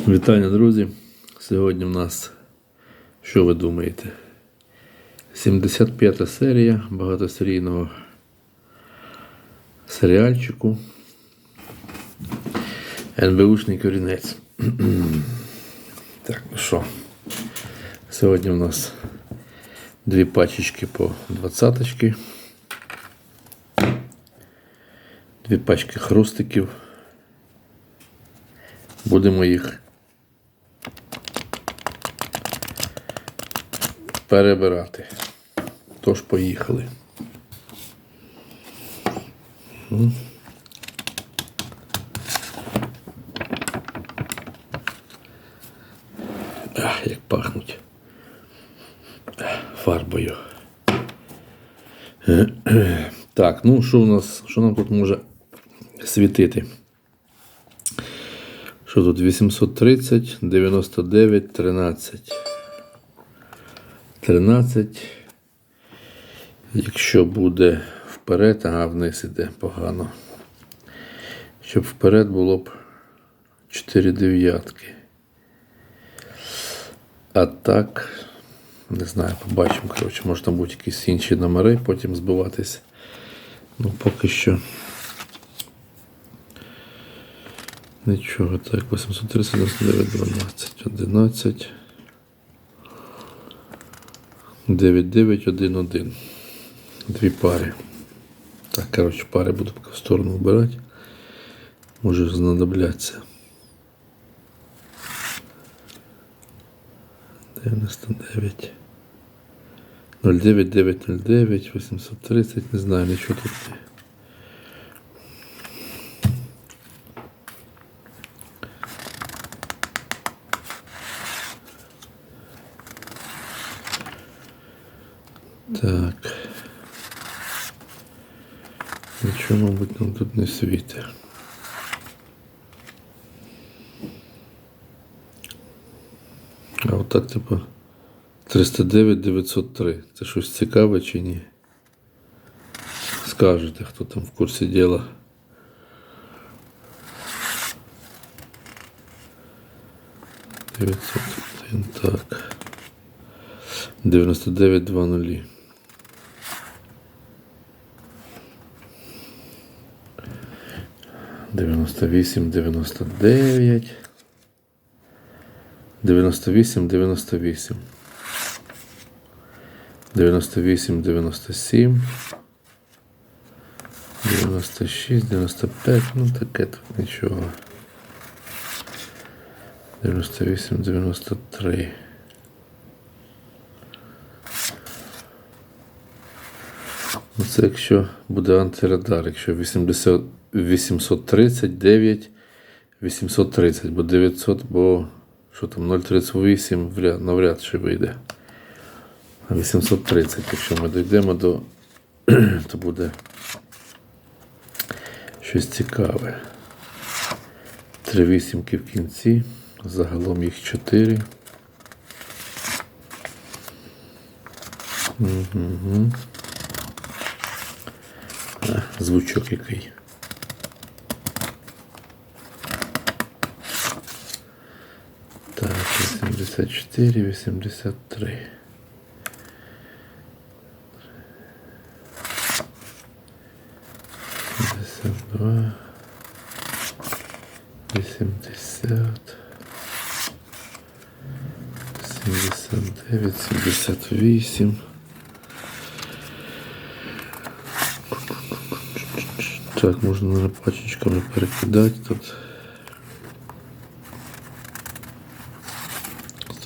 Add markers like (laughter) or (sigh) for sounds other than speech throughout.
Вітання, друзі! Сьогодні в нас, що ви думаєте? 75 та серія багатосерійного серіальчику НБУшний корінець. Так, ну що? Сьогодні у нас дві пачечки по 20 Дві пачки хрустиків. Будемо їх перебирати. Тож поїхали. Ах, як пахнуть фарбою. (clears throat) Так, ну що у нас, що нам тут може світити? Що тут 830, 99, 13. 13. Якщо буде вперед, ага, вниз іде погано. Щоб вперед було б 4 дев'ятки. А так, не знаю, побачимо. Коротше, може там будуть якісь інші номери, потім збиватись. Ну, поки що. Нічого, так, 830, 99, 12, 11. 9, 9, 1, 1. Дві пари. Так, коротше, пари буду поки в сторону вбирати. Може знадобляться. 99. 09, 9, 09, 830, не знаю, нічого тут Так. Нічого, мабуть, нам тут не світить. А отак, типу, 309 903. Це щось цікаве чи ні? Скажете, хто там в курсі діла. Так. 99 2 0. 98, 99. 98, 98. 98, 97. 96, 95, ну таке тут нічого. 98, 93. 93. Це якщо буде антирадар, якщо 80. 839, 830, бо 900, бо що там 038 навряд чи вийде. А 830, якщо ми дійдемо до, (clears throat) то буде щось цікаве. Три вісімки в кінці, загалом їх 4. Угу. А, звучок який. 84, 83. Пятьдесят два, восемьдесят, семьдесят девять, семьдесят восемь. Так, можна наверное, пачечками перекидати тут.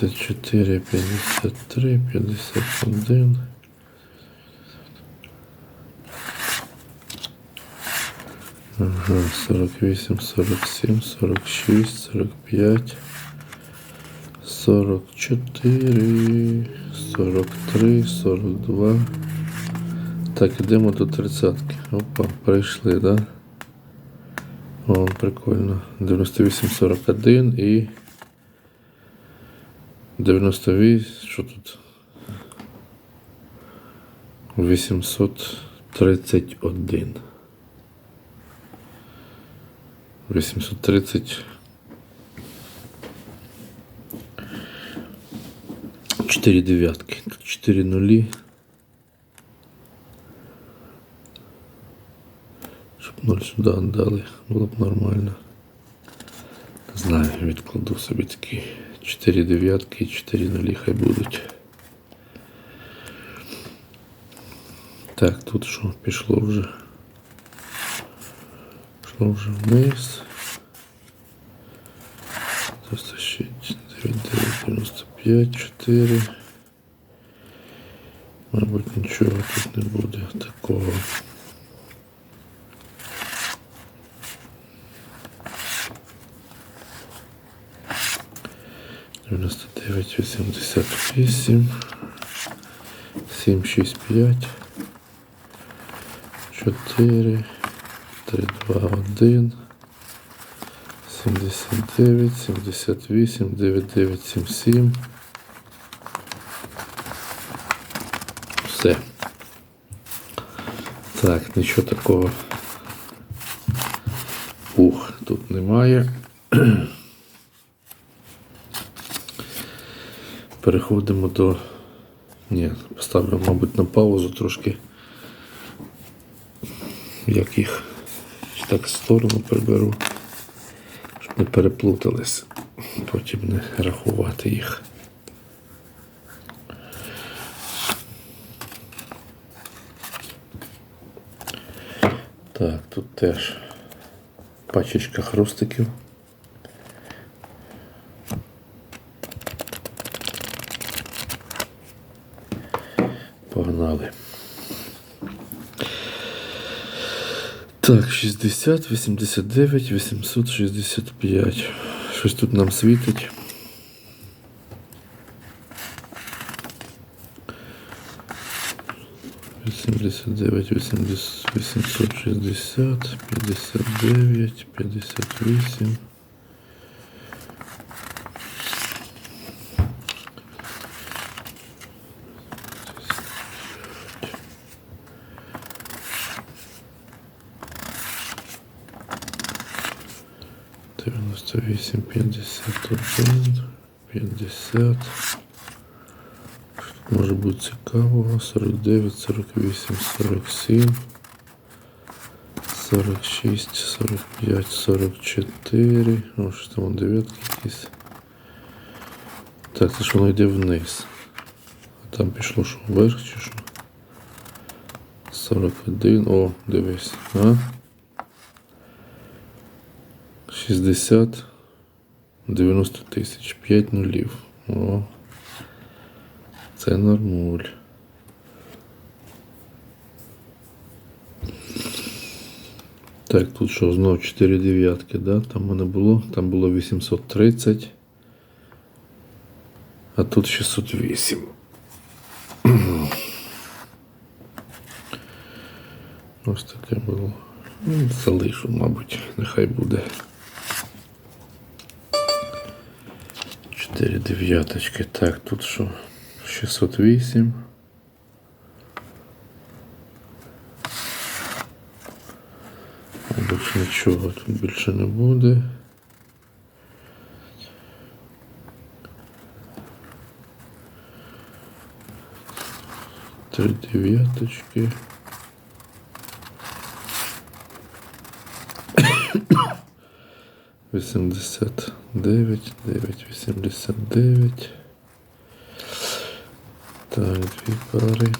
54, 53, 51. Ага, 48, 47, 46, 45, 44, 43, 42. Так, ідемо до тридцятки. Опа, прийшли, да? О, прикольно. 98, 41 і 98, що тут? 831. 830. 4 дев'ятки. Тут 4 нулі. Щоб 0 сюди дали, було б нормально. Знаю, відкладу собі такі 4 дев'ятки і 4 нулі хай будуть. Так, тут що пішло вже? Пішло вже вниз. 96, 99, 95, 4. Мабуть, нічого тут не буде такого. Дев'яносто дев'ять, вісімдесят вісім, сім, шість, п'ять, чотири, три, два, один, сімдесят дев'ять, сімдесят вісім, дев'ять, дев'ять, сім, сім. Все. Так, нічого такого. Ух, тут немає. Переходимо до. Ні, поставлю, мабуть, на паузу трошки. Як їх так в сторону приберу, щоб не переплутались. Потім не рахувати їх. Так, тут теж пачечка хрустиків. Так, 60, 89, 865. Щось тут нам світить. Вісімдесят дев'ять, вісімдесят, вісімсот шістдесят, п'ятдесят дев'ять, п'ятдесят вісім. Дев'яносто вісім, п'ятдесят один, п'ятдесят. Може бути цікавого. 49, 48, 47, 46, 45, 44. О, що там дев'ятки якісь. Так, це ж воно йде вниз. А там пішло що вверх чи що? 41. О, дивись. А? 60. 90 тисяч. 5 нулів. О. Це нормуль. Так, тут що, знову 4 дев'ятки, да? Там мене було, там було 830, а тут 608. Ось таке було. Залишу, мабуть, нехай буде. 4 дев'яточки. Так, тут що? 608. Мабуть, нічого тут більше не буде. Три дев'яточки. Вісімдесят дев'ять, дев'ять, вісімдесят дев'ять. Так, дві пари.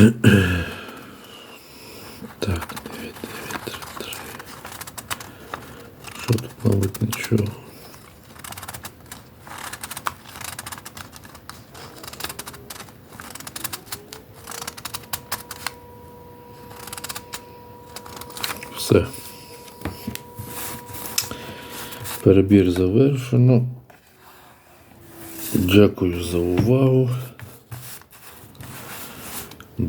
Так, 9, 9, 3, 3. Що тут, мабуть, нічого. Все. Перебір завершено. Дякую за увагу.